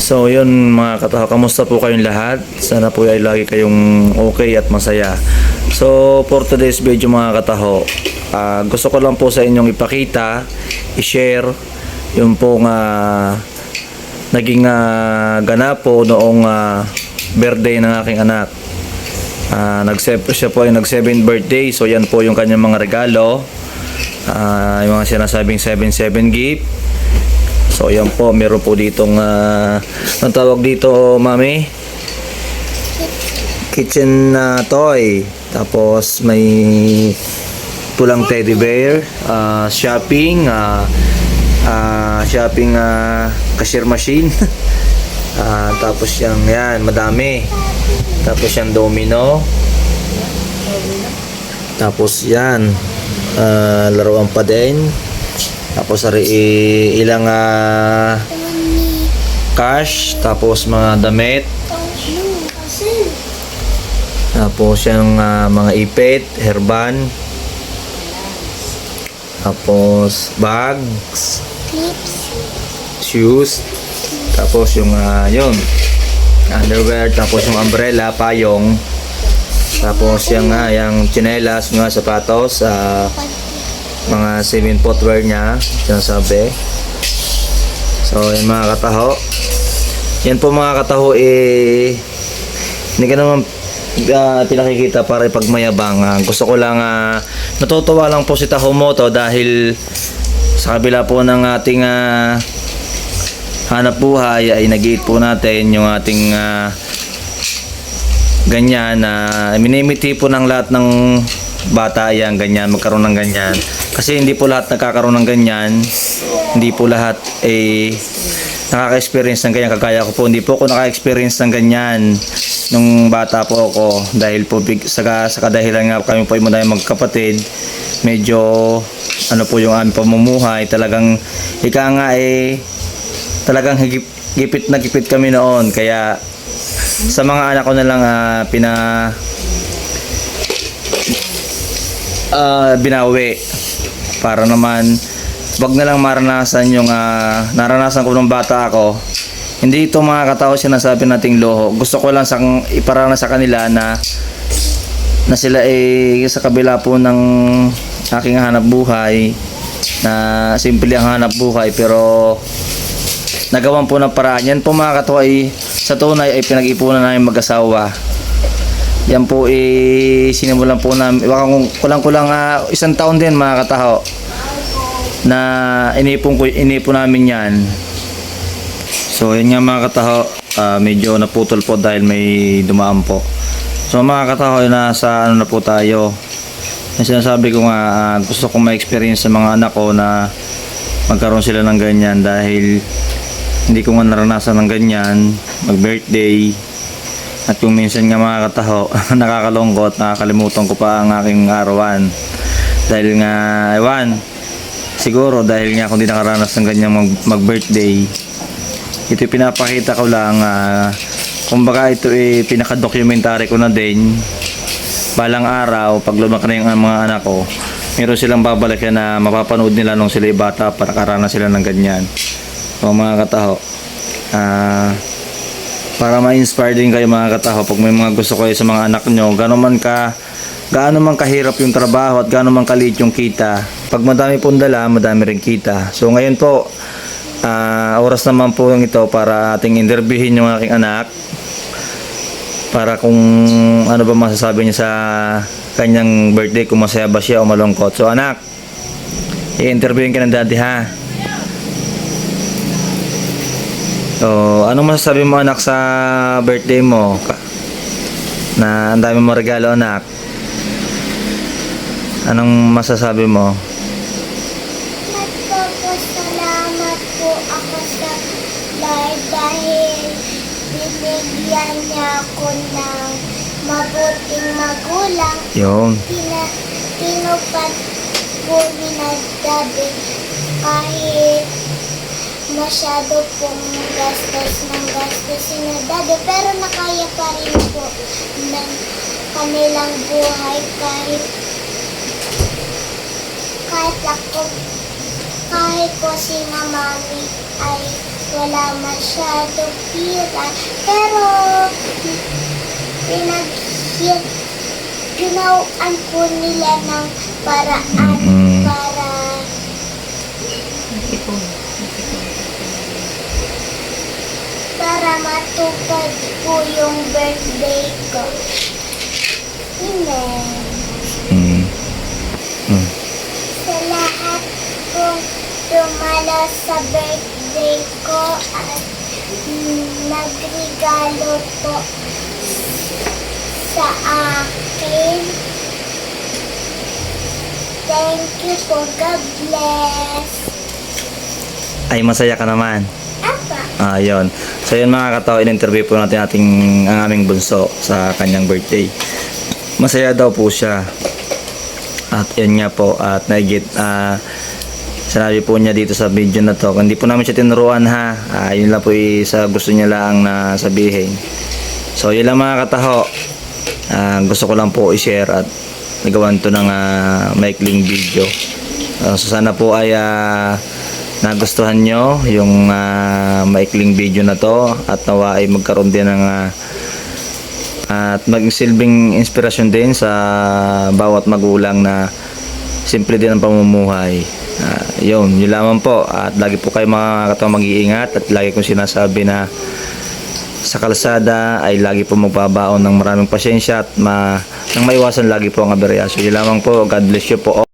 So yun mga kataho, kamusta po kayong lahat? Sana po ay lagi kayong okay at masaya. So for today's video mga kataho, ah, gusto ko lang po sa inyong ipakita, i-share yung pong ah, naging uh, ganap po noong ah, birthday ng aking anak. Ah, nag siya po ay nag 7 birthday, so yan po yung kanyang mga regalo. Ah, yung mga sinasabing 77 gift. So yan po, meron po ditong uh, ang tawag dito, mami? Kitchen na toy. Tapos may pulang teddy bear, ah, shopping, ah, ah, shopping ah, cashier machine. Ah, tapos yung yan, madami. Tapos yung domino. Tapos yan, ah, laruan pa din. Tapos ari ilang ah, cash, tapos mga damit, tapos yung ah, mga ipit, herban, tapos bags, shoes, tapos yung ah, yun, underwear, tapos yung umbrella, payong, tapos yung ah, yung chinelas, mga sapatos, ah, mga 7 footwear niya, sinasabi. So, yung mga kataho. Yan po mga kataho, eh, hindi ka naman ah, pinakikita para ipagmayabang. Ah, gusto ko lang, ah, natutuwa lang po si Tahomoto dahil sa kabila po ng ating ah, hanap buhay ay nag po natin yung ating ah, ganyan na minimiti po ng lahat ng bata yan ganyan magkaroon ng ganyan. Kasi hindi po lahat nagkakaroon ng ganyan. Hindi po lahat eh nakaka-experience ng ganyan. Kagaya ko po hindi po ako naka-experience ng ganyan nung bata po ako. Dahil po big, sa, sa kadahilan nga kami po yung mga magkapatid. Medyo ano po yung aming pamumuhay talagang ika nga eh talagang higip, gipit na gipit kami noon. Kaya sa mga anak ko na lang ah, pina ah, binawi para naman wag na lang maranasan yung ah, naranasan ko nung bata ako hindi ito mga katao sinasabi nating loho gusto ko lang sang iparana sa kanila na na sila eh sa kabila po ng aking hanap buhay na simple ang hanap buhay pero nagawan po ng paraan. Yan po mga katawa ay sa tunay ay pinag-ipunan namin mag-asawa. Yan po eh sinimulan po namin, baka kung kulang-kulang ah, isang taon din mga kataho na inipon ko inipon namin yan. So yun nga mga kataho, ah, medyo naputol po dahil may dumaan po. So mga kataho, nasa ano na po tayo. Yung sinasabi ko nga, ah, gusto kong ma-experience sa mga anak ko na magkaroon sila ng ganyan dahil hindi ko nga naranasan ng ganyan, mag-birthday. At kung minsan nga mga kataho, nakakalungkot, nakakalimutan ko pa ang aking arawan. Dahil nga, ewan, siguro dahil nga kung di nakaranas ng ganyan mag, mag-birthday, ito yung pinapakita ko lang, ah, kumbaga ito eh, pinaka-documentary ko na din. Balang araw, pag lumaki na yung mga anak ko, meron silang babalikan na mapapanood nila nung sila bata para nakaranas sila ng ganyan. So mga kataho, ah, para ma-inspire din kayo mga kataho pag may mga gusto kayo sa mga anak nyo, gano'n man ka, gaano man kahirap yung trabaho at gaano man kaliit yung kita. Pag madami pong dala, madami rin kita. So ngayon po, ah, oras naman po yung ito para ating interviewin yung aking anak para kung ano ba masasabi niya sa kanyang birthday, kung masaya ba siya o malungkot. So anak, i-interviewin ka ng daddy ha. So, anong masasabi mo anak sa birthday mo? Na ang dami mo regalo anak. Anong masasabi mo? Nagpapasalamat po ako sa Lord dahil binigyan niya ako ng mabuting magulang. Yun. Pina, tinupad po ni kahit masyado pong gastos ng gastos si na daddy pero nakaya pa rin po ng kanilang buhay kahit kahit ako kahit po si mami ay wala masyado pira. Pero, pinaghir, ginawaan po nila ng paraan Mm. para para matupad po yung birthday ko. Amen. Mm. Mm. Sa lahat pong dumalo sa birthday ko at nagregalo po sa akin. Thank you po. God bless. Ay, masaya ka naman. Apa. Ah, yun. So yun mga katao, in-interview po natin ating ang aming bunso sa kanyang birthday. Masaya daw po siya. At yun nga po, at naigit, ah, sinabi po niya dito sa video na to, hindi po namin siya tinuruan ha, Ah, yun lang po sa gusto niya lang na sabihin. So yun lang mga kataho, Ah, gusto ko lang po i-share at nagawan to ng ah, maikling video. Ah, so sana po ay ah, nagustuhan nyo yung ah, maikling video na to at nawa ay magkaroon din ng ah, at magsilbing inspirasyon din sa bawat magulang na simple din ang pamumuhay. Ah, yun, yun lamang po. At lagi po kayo mga katawang mag-iingat at lagi kong sinasabi na sa kalsada ay lagi po magbabaon ng maraming pasyensya at ma, nang maiwasan lagi po ang aberya. So yun lamang po. God bless you po.